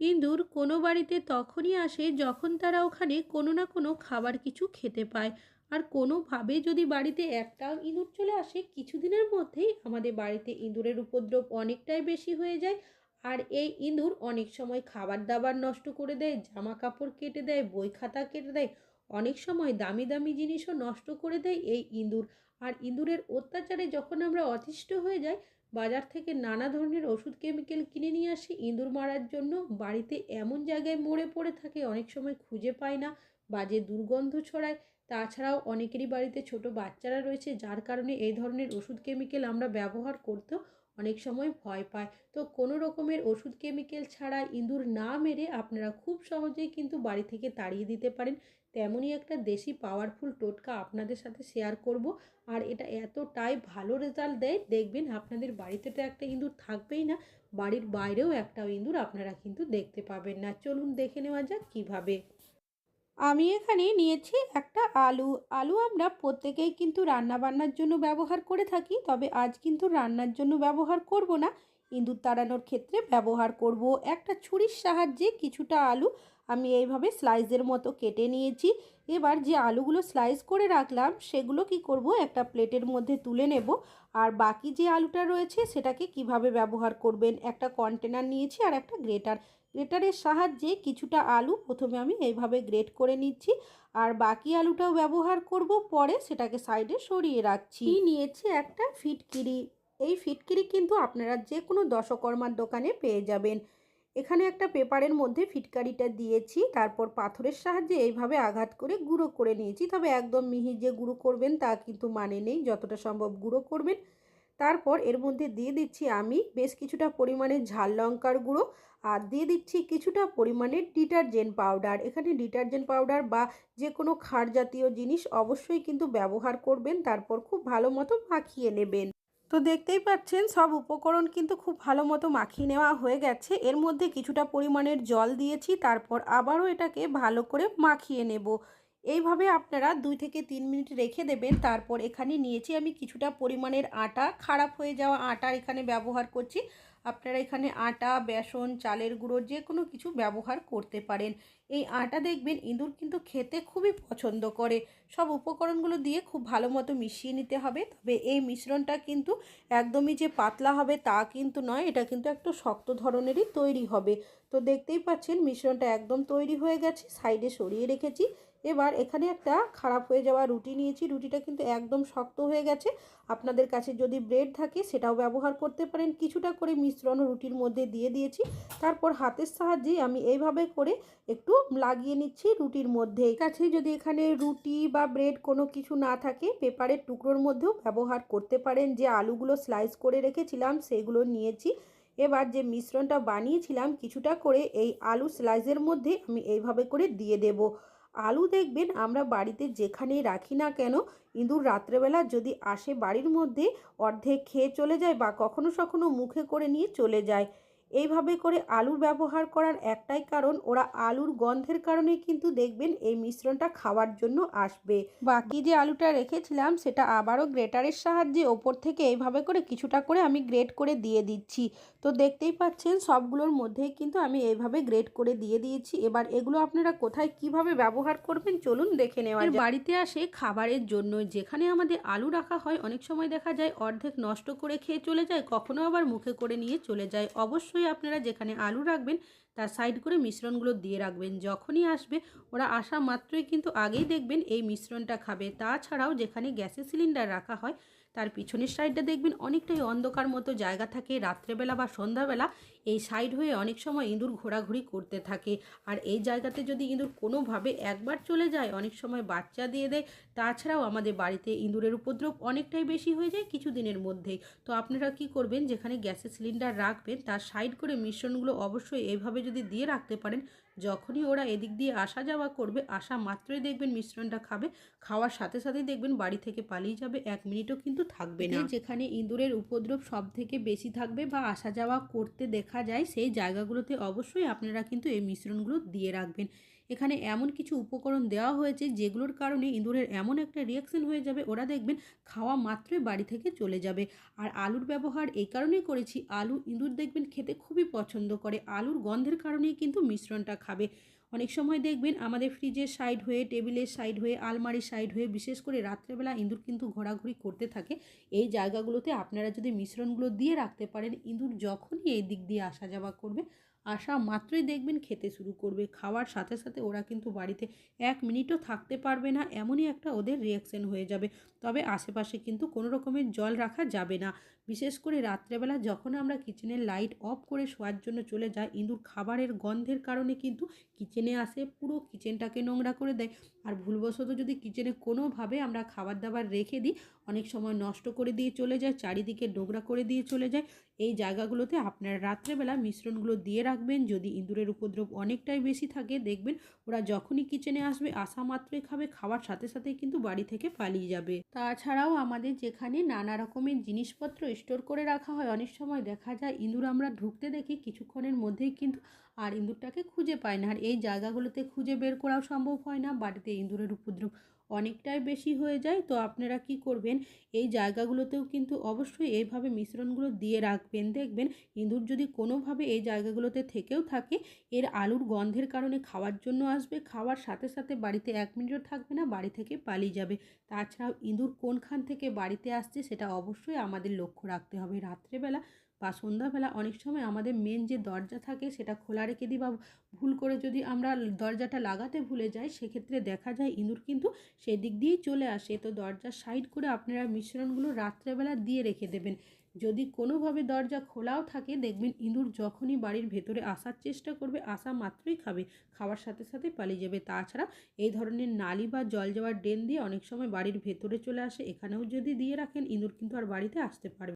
ইঁদুর কোনো বাড়িতে তখনই আসে যখন তারা ওখানে কোনো না কোনো খাবার কিছু খেতে পায়। আর কোনোভাবে যদি বাড়িতে একটাও ইঁদুর চলে আসে, কিছুদিনের মধ্যেই আমাদের বাড়িতে ইঁদুরের উপদ্রব অনেকটাই বেশি হয়ে যায় আর এই ইঁদুর অনেক সময় খাবার দাবার নষ্ট করে দেয় জামা কাপড় কেটে দেয় বই খাতা কেটে দেয় অনেক সময় দামি দামি জিনিসও নষ্ট করে দেয় এই ইঁদুর। আর ইঁদুরের অত্যাচারে যখন আমরা অতিষ্ঠ হয়ে যাই, বাজার থেকে নানা ধরনের ওষুধ, কেমিক্যাল কিনে নিয়ে আসি, ইঁদুর মারার জন্য বাড়িতে এমন জায়গায় মরে পড়ে থাকে, অনেক সময় খুঁজে পায় না, বাজে দুর্গন্ধ ছড়ায়। তাছাড়াও অনেকেরই বাড়িতে ছোট বাচ্চারা রয়েছে, যার কারণে এই ধরনের ওষুধ, কেমিক্যাল আমরা ব্যবহার করতেও অনেক সময় ভয় পায় তো কোনো রকমের ওষুধ, কেমিক্যাল ছাড়া ইঁদুর না মেরে আপনারা খুব সহজেই কিন্তু বাড়ি থেকে তাড়িয়ে দিতে পারেন। তেমনই একটা দেশি পাওয়ারফুল টোটকা আপনাদের সাথে শেয়ার করব। আর এটা এতটাই ভালো রেজাল্ট দেয়, দেখবেন আপনাদের বাড়িতে তো একটা ইঁদুর থাকবেই না, বাড়ির বাইরেও একটা ইঁদুর আপনারা কিন্তু দেখতে পাবেন না। চলুন দেখে নেওয়া যাক কীভাবে। আমি এখানে নিয়েছি একটা আলু। আলু আমরা প্রত্যেকেই কিন্তু রান্না বান্নার জন্য ব্যবহার করে থাকি, তবে আজ কিন্তু রান্নার জন্য ব্যবহার করব না। ইঁদুর তাড়ানোর ক্ষেত্রে ব্যবহার করব একটা ছুরির সাহায্যে কিছুটা আলু। আমি এইভাবে স্লাইসের মতো কেটে নিয়েছি। এবার যে আলুগুলো স্লাইস করে রাখলাম, সেগুলো কি করব? একটা প্লেটের মধ্যে তুলে নেব। আর বাকি যে আলুটা রয়েছে, সেটাকে কীভাবে ব্যবহার করবেন? একটা কন্টেনার নিয়েছি আর একটা গ্রেটার গ্রেটারের সাহায্যে কিছুটা আলু প্রথমে আমি এইভাবে গ্রেট করে নিচ্ছি। আর বাকি আলুটাও ব্যবহার করব। পরে সেটাকে সাইডে সরিয়ে রাখছি। নিয়েছি একটা ফিটকিরি। এই ফিটকিরি কিন্তু আপনারা যে কোনো দশকর্মার দোকানে পেয়ে যাবেন। এখানে একটা পেপারের মধ্যে ফিটকারিটা দিয়েছি, তারপর পাথরের সাহায্যে এইভাবে আঘাত করে গুঁড়ো করে নিয়েছি। তবে একদম মিহি যে গুঁড়ো করবেন তা কিন্তু মানে নেই, যতটা সম্ভব গুঁড়ো করবেন। তারপর এর মধ্যে দিয়ে দিচ্ছি আমি বেশ কিছুটা পরিমাণে ঝাল লঙ্কার গুঁড়ো আর দিয়ে দিচ্ছি কিছুটা পরিমাণে ডিটারজেন্ট পাউডার। এখানে ডিটারজেন্ট পাউডার বা যে কোনো খার জাতীয় জিনিস অবশ্যই কিন্তু ব্যবহার করবেন, তারপর খুব ভালো মতো মাখিয়ে নেবেন। তো দেখতেই পাচ্ছেন, সব উপকরণ কিন্তু খুব ভালো মতো মাখিয়ে নেওয়া হয়ে গেছে। এর মধ্যে কিছুটা পরিমাণের জল দিয়েছি, তারপর আবারও এটাকে ভালো করে মাখিয়ে নেব। এইভাবে আপনারা দুই থেকে তিন মিনিট রেখে দেবেন, তারপর এখানে নিয়েছি আমি কিছুটা পরিমাণের আটা। খারাপ হয়ে যাওয়া আটা এখানে ব্যবহার করছি। আপনারা এখানে আটা, বেসন, চালের গুঁড়ো যে কোনো কিছু ব্যবহার করতে পারেন। এই আটা দেখবেন ইঁদুর কিন্তু খেতে খুবই পছন্দ করে। সব উপকরণগুলো দিয়ে খুব ভালো মতো মিশিয়ে নিতে হবে। তবে এই মিশ্রণটা কিন্তু একদমই যে পাতলা হবে তা কিন্তু নয়, এটা কিন্তু একটু শক্ত ধরনেরই তৈরি হবে। তো দেখতেই পাচ্ছেন মিশ্রণটা একদম তৈরি হয়ে গেছে, সাইডে সরিয়ে রেখেছি। এবার এখানে একটা খারাপ হয়ে যাওয়া রুটি নিয়েছি। রুটিটা কিন্তু একদম শক্ত হয়ে গেছে। আপনাদের কাছে যদি ব্রেড থাকে সেটাও ব্যবহার করতে পারেন। কিছুটা করে মিশ্রণ রুটির মধ্যে দিয়ে দিয়েছি। তারপর হাতের সাহায্যে আমি এইভাবে করে একটু লাগিয়ে নিচ্ছি রুটির মধ্যে। কাছে যদি এখানে রুটি বা ব্রেড কোনো কিছু না থাকে, পেপারের টুকরোর মধ্যেও ব্যবহার করতে পারেন। যে আলুগুলো স্লাইস করে রেখেছিলাম, সেগুলো নিয়েছি। এবার যে মিশ্রণটা বানিয়েছিলাম, কিছুটা করে এই আলু স্লাইসের মধ্যে আমি এইভাবে করে দিয়ে দেবো। আলু দেখবেন আমরা বাড়িতে যেখানেই রাখি না কেন, ইঁদুর রাত্রেবেলা যদি আসে বাড়ির মধ্যে, অর্ধেক খেয়ে চলে যায় বা কখনো সখনো মুখে করে নিয়ে চলে যায়। এইভাবে করে আলুর ব্যবহার করার একটাই কারণ, ওরা আলুর গন্ধের কারণে কিন্তু দেখবেন এই মিশ্রণটা খাওয়ার জন্য আসবে। বাকি যে আলুটা রেখেছিলাম, সেটা আবারও গ্রেটারের সাহায্যে ওপর থেকে এইভাবে করে কিছুটা করে আমি গ্রেট করে দিয়ে দিচ্ছি। তো দেখতেই পাচ্ছেন, সবগুলোর মধ্যেই কিন্তু আমি এইভাবে গ্রেট করে দিয়ে দিয়েছি। এবার এগুলো আপনারা কোথায় কীভাবে ব্যবহার করবেন, চলুন দেখে নেওয়া বাড়িতে আসে খাবারের জন্য, যেখানে আমাদের আলু রাখা হয়, অনেক সময় দেখা যায় অর্ধেক নষ্ট করে খেয়ে চলে যায়, কখনো আবার মুখে করে নিয়ে চলে যায়। অবশ্যই আপনারা যেখানে আলু রাখবেন, তার সাইড করে মিশ্রণগুলো দিয়ে রাখবেন। যখনই আসবে, ওরা আসা মাত্রই কিন্তু আগেই দেখবেন এই মিশ্রণটা খাবে। তাছাড়াও যেখানে গ্যাসের সিলিন্ডার রাখা হয় তার পিছনের সাইডটা দেখবেন অনেকটাই অন্ধকার মতো জায়গা থাকে। রাত্রেবেলা বা সন্ধ্যাবেলা এই সাইড হয়ে অনেক সময় ইঁদুর ঘোরাঘুরি করতে থাকে। আর এই জায়গাতে যদি ইঁদুর কোনোভাবে একবার চলে যায়, অনেক সময় বাচ্চা দিয়ে দেয়। তাছাড়াও আমাদের বাড়িতে ইঁদুরের উপদ্রব অনেকটাই বেশি হয়ে যায় কিছু দিনের মধ্যেই। তো আপনারা কি করবেন? যেখানে গ্যাসের সিলিন্ডার রাখবেন, তার সাইড করে মিশ্রণগুলো অবশ্যই এভাবে যদি দিয়ে রাখতে পারেন যখনই ওরা এদিক দিয়ে আসা যাওয়া করবে, আসা মাত্রই দেখবেন মিশ্রণটা খাবে, খাওয়ার সাথে সাথেই দেখবেন বাড়ি থেকে পালিয়ে যাবে, এক মিনিটও কিন্তু থাকবে না। যেখানে ইঁদুরের উপদ্রব সব থেকে বেশি থাকবে বা আসা যাওয়া করতে দেখা যায়, সেই জায়গাগুলোতে অবশ্যই আপনারা কিন্তু এই মিশ্রণগুলো দিয়ে রাখবেন। এখানে এমন কিছু উপকরণ দেওয়া হয়েছে, যেগুলোর কারণে ইঁদুরের এমন একটা রিয়াকশন হয়ে যাবে, ওরা দেখবেন খাওয়া মাত্রই বাড়ি থেকে চলে যাবে। আর আলুর ব্যবহার এই কারণেই করেছি, আলু ইঁদুর দেখবেন খেতে খুবই পছন্দ করে, আলুর গন্ধের কারণেই কিন্তু মিশ্রণটা খাবে। অনেক সময় দেখবেন আমাদের ফ্রিজের সাইড হয়ে টেবিলের সাইড হয়ে, আলমারির সাইড হয়ে, বিশেষ করে রাত্রেবেলা ইঁদুর কিন্তু ঘোরাঘুরি করতে থাকে। এই জায়গাগুলোতে আপনারা যদি মিশ্রণগুলো দিয়ে রাখতে পারেন, ইঁদুর যখনই এই দিক দিয়ে আসা যাওয়া করবে আসা মাত্রই দেখবেন খেতে শুরু করবে। খাওয়ার সাথে সাথে ওরা কিন্তু বাড়িতে এক মিনিটও থাকতে পারবে না, এমনই একটা ওদের রিয়াকশন হয়ে যাবে। তবে আশেপাশে কিন্তু কোনো রকমের জল রাখা যাবে না। বিশেষ করে রাত্রেবেলা যখন আমরা কিচেনের লাইট অফ করে শোয়ার জন্য চলে যাই, ইঁদুর খাবারের গন্ধের কারণে কিন্তু কিচেনে আসে, পুরো কিচেনটাকে নোংরা করে দেয়। আর ভুলবশত যদি কিচেনে কোনোভাবে আমরা খাবার দাবার রেখে দিই অনেক সময় নষ্ট করে দিয়ে চলে যায়, চারিদিকে নোংরা করে দিয়ে চলে যায়। এই জায়গাগুলোতে আপনারা রাত্রেবেলা মিশ্রণগুলো দিয়ে রাখবেন। যদি ইঁদুরের উপদ্রব অনেকটাই বেশি থাকে, দেখবেন ওরা যখনই কিচেনে আসবে, আসা মাত্রই খাবে, খাওয়ার সাথে সাথে কিন্তু বাড়ি থেকে পালিয়ে যাবে। তাছাড়াও আমাদের যেখানে নানা রকমের জিনিসপত্র স্টোর করে রাখা হয়, অনেক সময় দেখা যায় ইঁদুর আমরা ঢুকতে দেখি, কিছুক্ষণের মধ্যেই কিন্তু আর ইঁদুরটাকে খুঁজে পায় না। আর এই জায়গাগুলোতে খুঁজে বের করাও সম্ভব হয় না। বাড়িতে ইঁদুরের উপদ্রব অনেকটাই বেশি হয়ে যায়। তো আপনারা কি করবেন? এই জায়গাগুলোতেও কিন্তু অবশ্যই এইভাবে মিশ্রণগুলো দিয়ে রাখবেন। দেখবেন ইঁদুর যদি কোনোভাবে এই জায়গাগুলোতে থেকেও থাকে, এর আলুর গন্ধের কারণে খাওয়ার জন্য আসবে। খাওয়ার সাথে সাথে বাড়িতে এক মিনিটও থাকবে না, বাড়ি থেকে পালিয়ে যাবে। তাছাড়াও ইঁদুর কোনখান থেকে বাড়িতে আসছে, সেটা অবশ্যই আমাদের লক্ষ্য রাখতে হবে। রাত্রেবেলা বা সন্ধ্যাবেলা অনেক সময় আমাদের মেন যে দরজা থাকে সেটা খোলা রেখে দিই বা ভুল করে যদি আমরা দরজাটা লাগাতে ভুলে যাই, সেক্ষেত্রে দেখা যায় ইঁদুর কিন্তু সেদিক দিয়েই চলে আসে। তো দরজার সাইড করে আপনারা মিশ্রণগুলো রাত্রেবেলা দিয়ে রেখে দেবেন। যদি কোনোভাবে দরজা খোলাও থাকে, দেখবেন ইঁদুর যখনই বাড়ির ভেতরে আসার চেষ্টা করবে, আসা মাত্রই খাবে, খাওয়ার সাথে সাথে পালিয়ে যাবে। তাছাড়া এই ধরনের নালি বা জল যাওয়ার ড্রেন দিয়ে অনেক সময় বাড়ির ভেতরে চলে আসে, এখানেও যদি দিয়ে রাখেন, ইঁদুর কিন্তু আর বাড়িতে আসতে পারবে